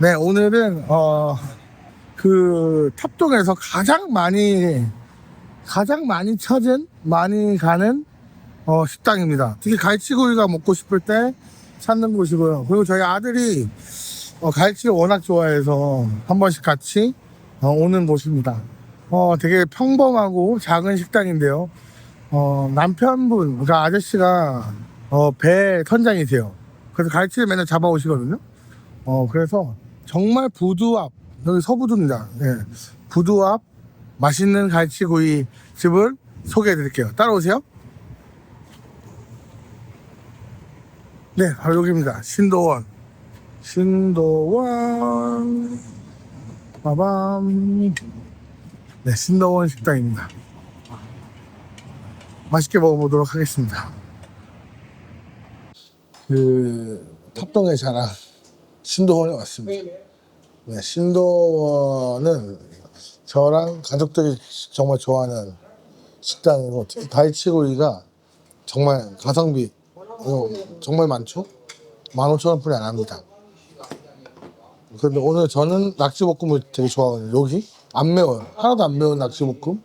네, 오늘은 어, 그 탑동에서 가장 많이 가장 많이 찾은 많이 가는 어, 식당입니다. 특히 갈치구이가 먹고 싶을 때 찾는 곳이고요. 그리고 저희 아들이 어, 갈치를 워낙 좋아해서 한 번씩 같이 어, 오는 곳입니다. 어, 되게 평범하고 작은 식당인데요. 어, 남편분, 그러니까 아저씨가 어, 배 선장이세요. 그래서 갈치를 맨날 잡아오시거든요. 어, 그래서 정말 부두 앞, 여기 서부두입니다. 예. 부두 앞 맛있는 갈치구이 집을 소개해 드릴게요. 따라오세요. 네, 바로 여기입니다. 신도원. 신도원. 빠밤. 네, 신도원 식당입니다. 맛있게 먹어보도록 하겠습니다. 그, 탑동의 자랑, 신도원에 왔습니다. 네, 신도원은 저랑 가족들이 정말 좋아하는 식당이고, 특히 갈치구이가 정말 가성비, 어, 정말 많죠? 15,000원뿐이 안 합니다. 근데 오늘 저는 낙지볶음을 되게 좋아하거든요. 여기 안 매워요. 하나도 안 매운 낙지볶음.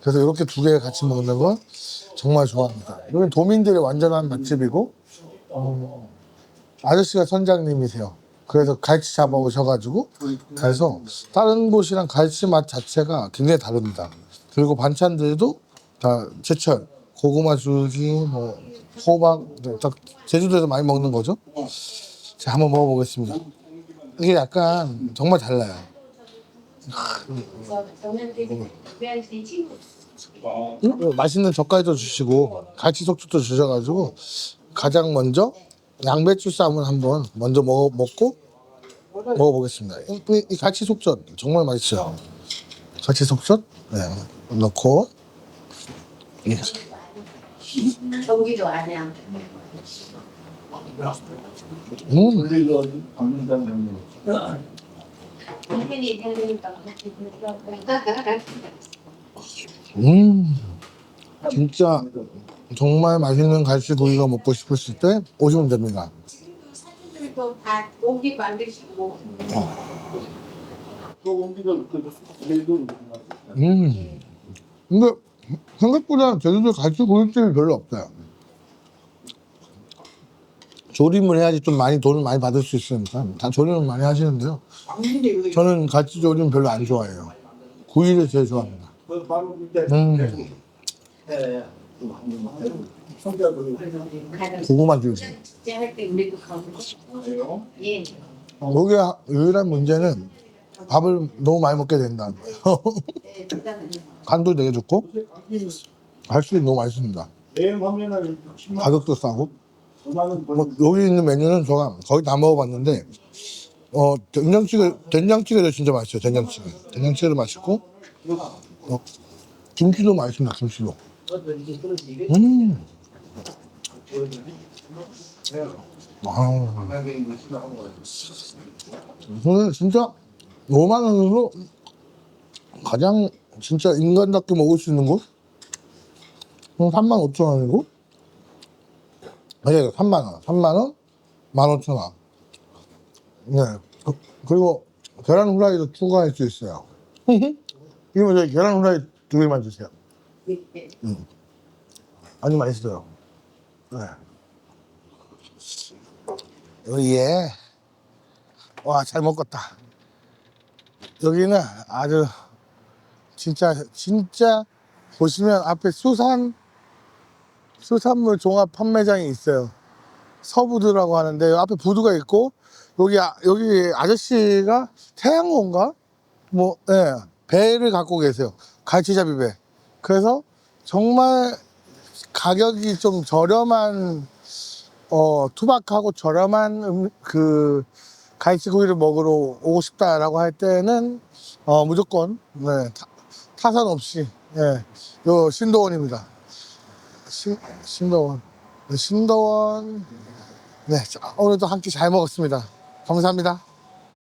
그래서 이렇게 두 개 같이 먹는 건 정말 좋아합니다. 여기 도민들의 완전한 맛집이고 어, 아저씨가 선장님이세요. 그래서 갈치 잡아 오셔가지고 그래서 다른 곳이랑 갈치 맛 자체가 굉장히 다릅니다. 그리고 반찬들도 다 제철 고구마 줄기 뭐 호박 네, 다 제주도에서 많이 먹는 거죠. 자 한번 먹어보겠습니다. 이게 약간 정말 달라요. 음, 맛있는 젓갈도 주시고 갈치 속젓도 주셔가지고 가장 먼저 양배추 쌈을 한번 먼저 먹어 먹고 먹어보겠습니다. 이, 이- 이 갈치 속젓 정말 맛있어요. 갈치 속젓 네, 넣고 예. 경기도 아니야. 음, 당연히 당연히다. 음, 진짜 정말 맛있는 갈치구이가 먹고 싶으실 때 오시면 됩니다. 사람들도 다 고기 만드시고 음, 근데 생각보다 제주도 갈치구이집이 별로 없어요. 조림을 해야지 좀 많이 돈을 많이 받을 수 있으니까 다 조림을 많이 하시는데요. 저는 갈치 조림 별로 안 좋아해요. 구이를 제일 좋아합니다. 음, 고구마 줄기. 할때 우리도 가고 예. 여기 유일한 문제는 밥을 너무 많이 먹게 된다는 거예요. 네, 일단은 간도 되게 좋고 갈수록 너무 맛있습니다. 가격도 싸고 뭐 여기 있는 메뉴는 제가 거의 다 먹어봤는데 어 된장찌개 된장찌개도 진짜 맛있어요. 된장찌개 된장찌개도 맛있고 어, 김치도 맛있습니다. 김치도 음. 아, 오늘 진짜? 5만 원으로 가장 진짜 인간답게 먹을 수 있는 곳? 3만 5천 원이고? 아니 3만 원. 3만 원? 15,000원. 네. 그, 그리고 계란 후라이도 추가할 수 있어요. 이거 저 계란 후라이 두 개만 주세요 네. 아주 맛있어요 네 여기에 와 잘 먹었다 여기는 아주 진짜 진짜 보시면 앞에 수산 수산물 종합 판매장이 있어요. 서부두라고 하는데 요 앞에 부두가 있고 여기 아, 여기 아저씨가 태양호인가 뭐 예, 배를 갖고 계세요. 갈치잡이 배. 그래서 정말 가격이 좀 저렴한 어 투박하고 저렴한 음, 그 갈치구이를 먹으러 오고 싶다라고 할 때는 어 무조건 네, 타, 타산 없이 예, 요 신도원입니다. 신, 신도원. 네, 신도원. 네, 자, 오늘도 한 끼 잘 먹었습니다. 감사합니다.